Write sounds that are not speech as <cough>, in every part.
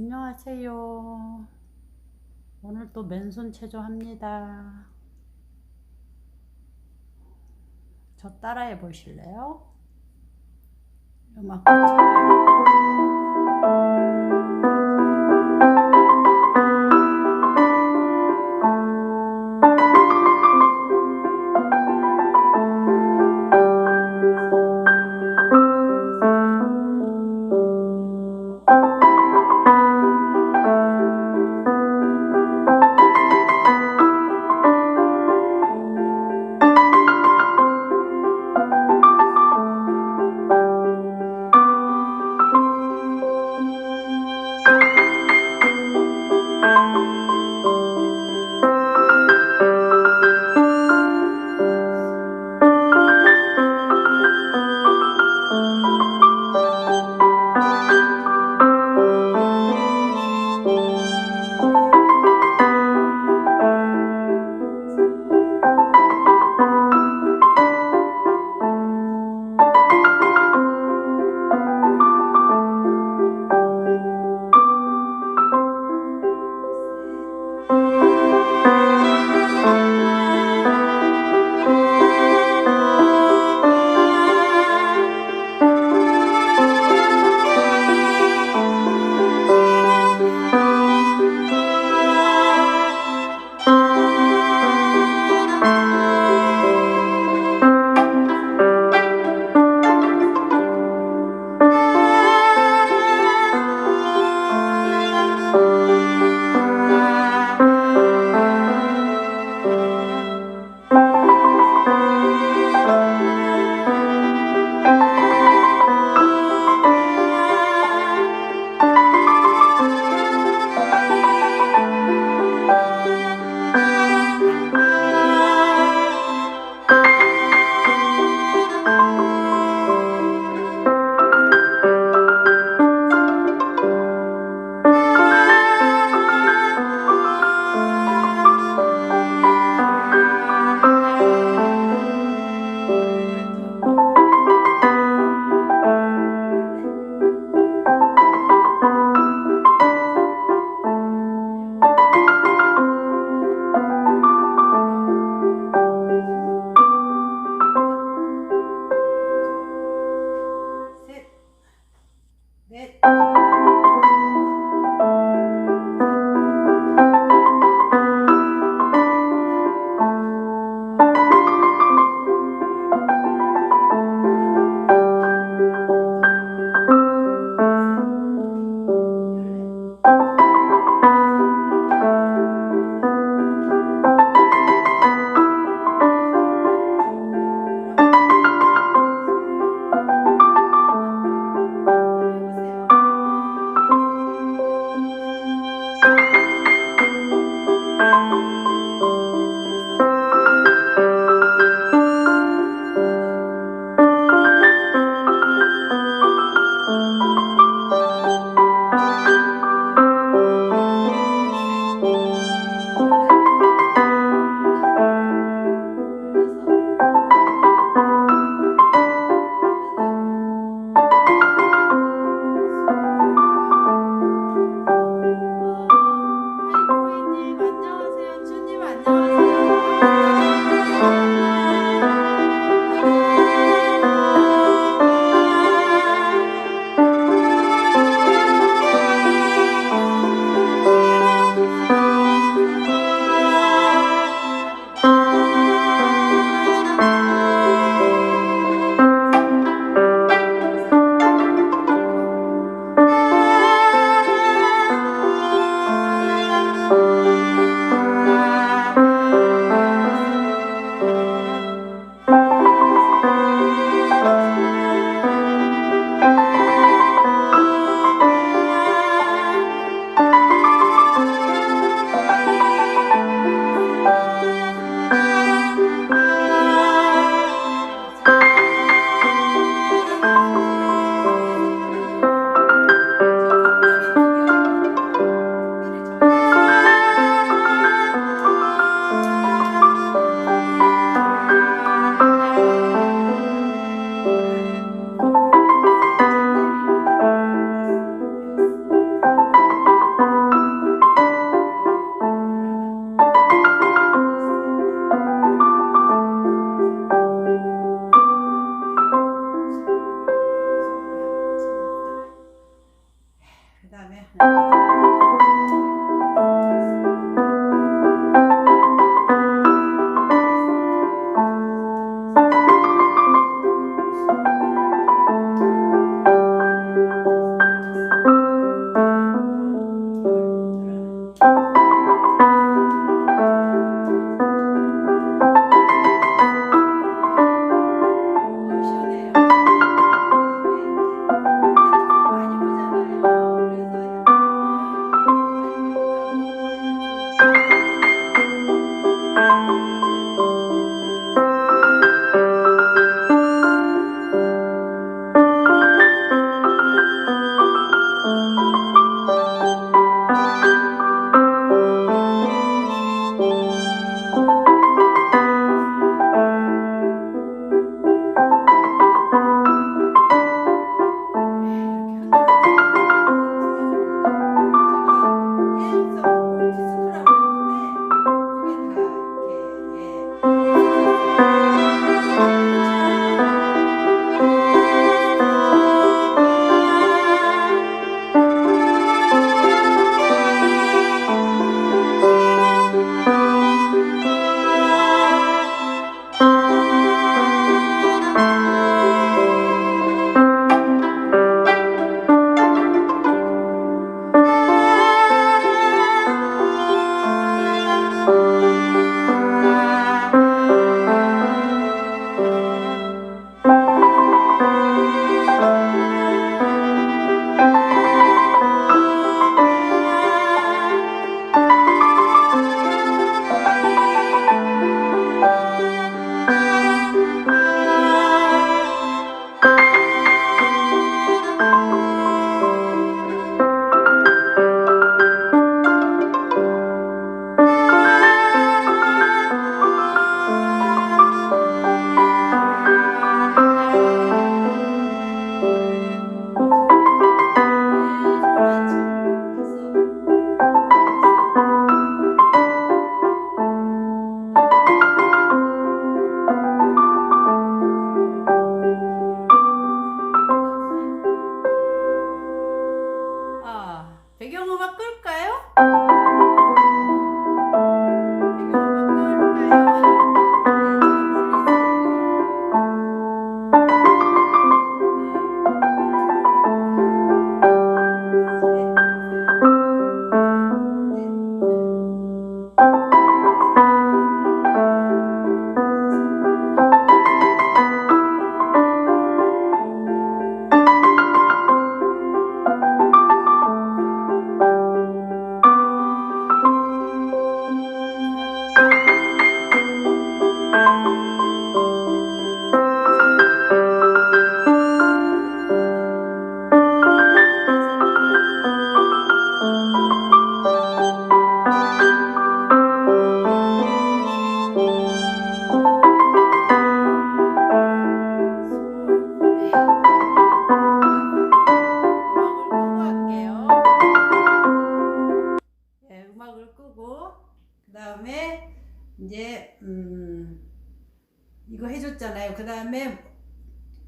안녕하세요. 오늘 또 맨손 체조합니다. 저 따라해 보실래요? 음악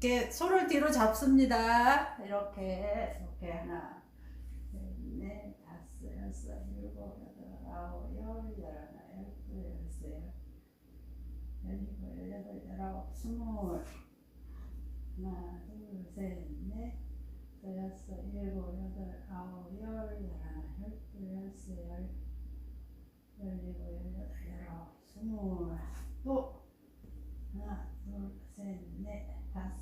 이렇게 손을 뒤로 잡습니다. 이렇게 이렇게 하나, 둘, 넷, 다섯, 여섯, 일곱, 여덟, 아홉, 열, 열하나, 열둘, 열세, 열일곱, 열여덟, 열아홉, 스물. 하나, 둘, 셋, 넷, 다섯, 여섯, 일곱, 여덟, 아홉, 열, 열하나, 열둘, 열세, 열, 열일곱, 열여덟, 열아홉, 스물. 또 하나, 둘, 셋, 넷, 다섯,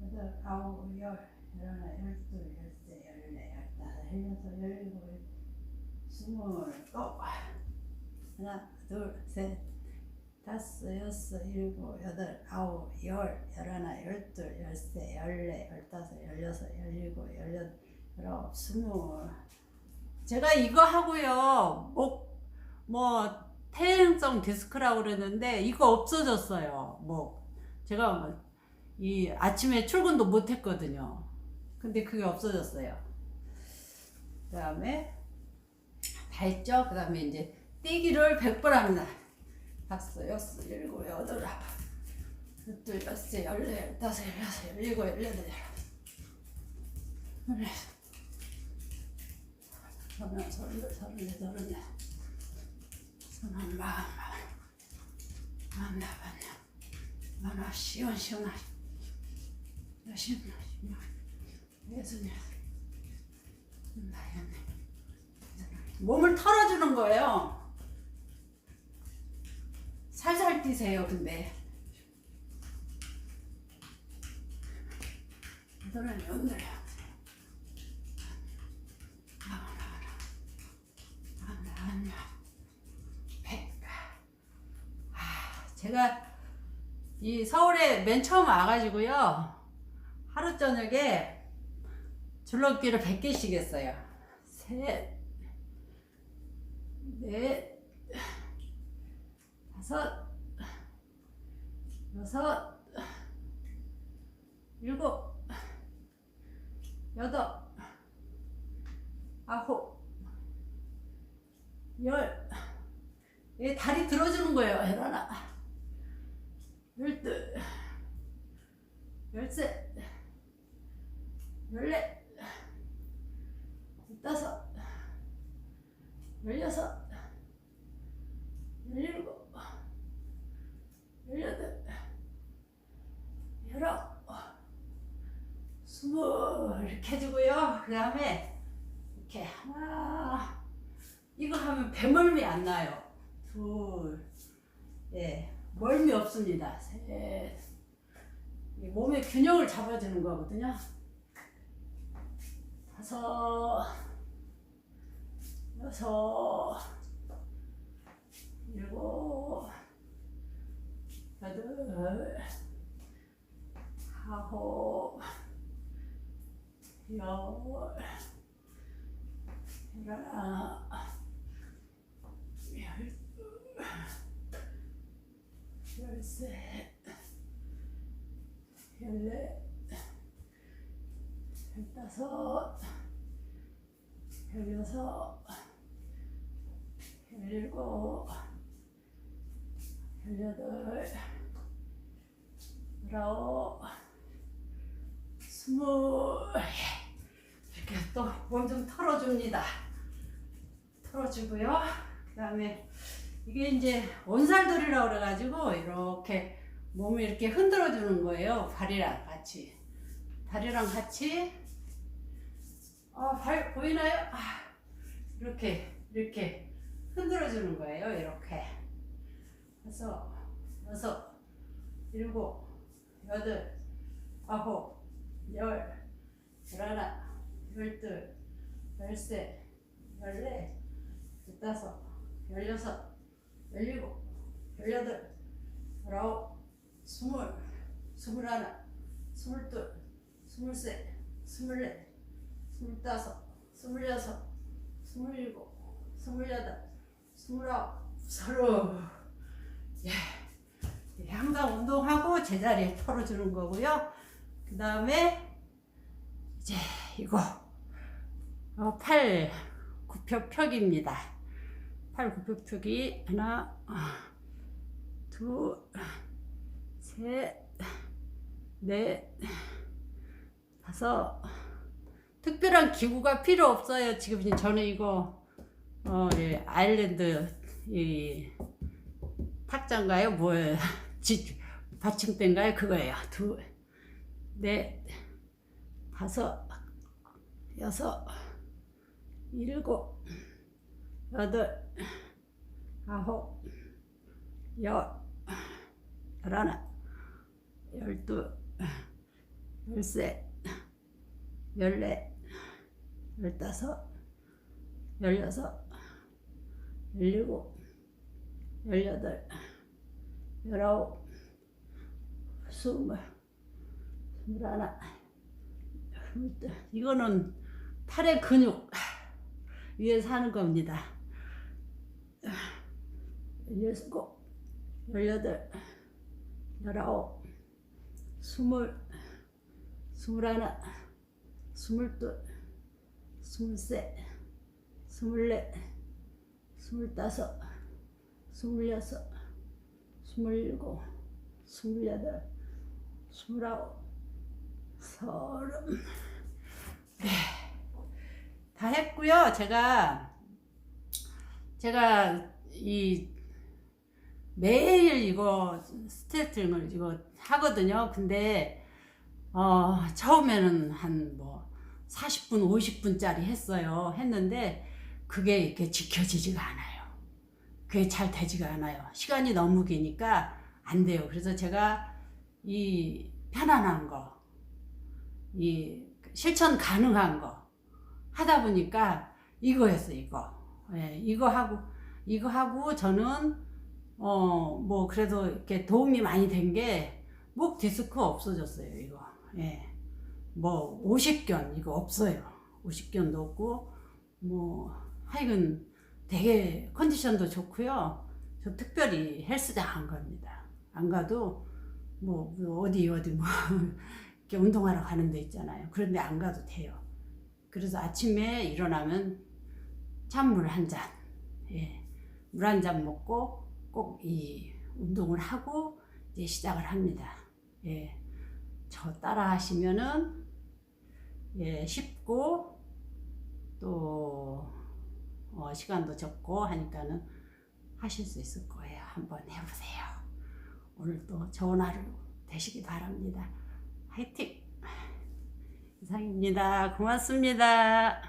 여덟, 아홉, 열, 열하나, 열둘, 열세, 열네, 열다섯, 열여섯, 열일곱, 스물. 또 하나, 둘, 셋, 다섯, 여섯, 일곱, 여덟, 아홉, 열, 열하나, 열둘, 열세, 열네, 열다섯, 열여섯, 열일곱, 열여덟, 스물. 제가 이거 하고요. 목, 뭐, 퇴행성 디스크라고 그랬는데, 이거 없어졌어요. 뭐, 제가 이 아침에 출근도 못 했거든요. 근데 그게 없어졌어요. 그 다음에, 다 했죠? 그 다음에 이제, 뛰기를 100번 합니다. 다섯, 여섯, 일곱, 여덟, 아홉, 열둘, 열세, 열네, 열다섯, 열여섯, 열일곱, 열여덟, 열아홉, 서른, 서른, 서른, 서른, 서른, 마흔, 마흔, 마흔, 마흔, 마흔, 시원, 시원하게, 예순, 나연네. 몸을 털어주는 거예요. 살살 뛰세요, 근데. 너는 연들. 제가 이 서울에 맨 처음 와가지고요. 하루 저녁에 줄넘기를 100개씩 했어요. 셋, 넷, 다섯, 여섯, 일곱, 여덟, 아홉, 열. 얘 다리 들어주는 거예요. 열하나, 열둘, 열셋, 열넷, 열다섯, 열여섯, 열일곱, 열여덟, 열아홉, 스물 이렇게 해주고요. 그 다음에 이렇게 하나 이거 하면 배멀미 안 나요. 둘, 예, 멀미 없습니다. 셋, 이 몸의 균형을 잡아주는 거거든요. 다섯, 여섯, 일곱, 여덟, 아홉, 열다섯, 열여섯, 열일곱, 열여덟, 열아홉, 스물 이렇게 또 몸 좀 털어줍니다. 털어주고요. 그 다음에 이게 이제 온살돌이라고 그래가지고 이렇게 몸을 이렇게 흔들어 주는 거예요. 발이랑 같이. 다리랑 같이. 아, 발 보이나요? 아, 이렇게, 이렇게 흔들어 주는 거예요. 이렇게. 그래서 여섯, 일곱, 여덟, 아홉, 열, 열하나, 열둘, 열셋, 열넷, 열다섯, 열여섯, 열일곱, 열여덟, 열아홉, 스물, 스물하나, 스물둘, 스물셋, 스물넷, 스물다섯, 스물여섯, 스물일곱, 스물여덟, 스물아홉, 서른. 예. 예, 항상 운동하고 제자리에 털어주는 거고요. 그 다음에 이제 이거 어, 팔 굽혀 펴기입니다. 팔 펴기 하나, 아, 둘, 셋, 넷, 다섯. 특별한 기구가 필요 없어요. 지금 저는 이거 어, 예, 아일랜드 이 탁자인가요? <laughs> 지, 받침대인가요? 그거예요. 둘, 넷, 다섯, 여섯, 일곱, 여덟, 아홉, 열, 열하나, 열둘, 열셋, 열넷, 열다섯, 열여섯, 열일곱, 열여덟, 열아홉, 스물, 스물하나, 스물둘. 이거는 팔의 근육 위에서 하는 겁니다. 열일곱, 열여덟, 열아홉, 스물, 스물하나, 스물둘, 스물셋, 스물넷, 스물다섯, 스물여섯, 스물일곱, 스물여덟, 스물아홉, 서른. 네. 다 했고요. 제가 제가 이 매일 이거 스트레칭을 이거 하거든요. 근데 어 처음에는 한 뭐 40분, 50분짜리 했어요. 했는데 그게 이렇게 지켜지지가 않아요. 그게 잘 되지가 않아요. 시간이 너무 기니까 안 돼요. 그래서 제가 이 편안한 거, 이 실천 가능한 거 하다 보니까 이거였어 이거. 예, 이거 하고 이거 하고 저는 어 뭐 그래도 이렇게 도움이 많이 된 게 목 디스크 없어졌어요 이거. 예. 뭐 50견 이거 없어요. 50견도 없고 뭐 하여간 되게 컨디션도 좋고요. 저 특별히 헬스장 안 갑니다. 안 가도 뭐 어디 어디 뭐 <laughs> 이렇게 운동하러 가는 데 있잖아요. 그런데 안 가도 돼요. 그래서 아침에 일어나면 찬물 한 잔, 예, 물 한 잔 먹고 꼭 이 운동을 하고 이제 시작을 합니다. 예, 저 따라 하시면은 예, 쉽고 또 어, 시간도 적고 하니까는 하실 수 있을 거예요. 한번 해보세요. 오늘도 좋은 하루 되시기 바랍니다. 화이팅! 이상입니다. 고맙습니다.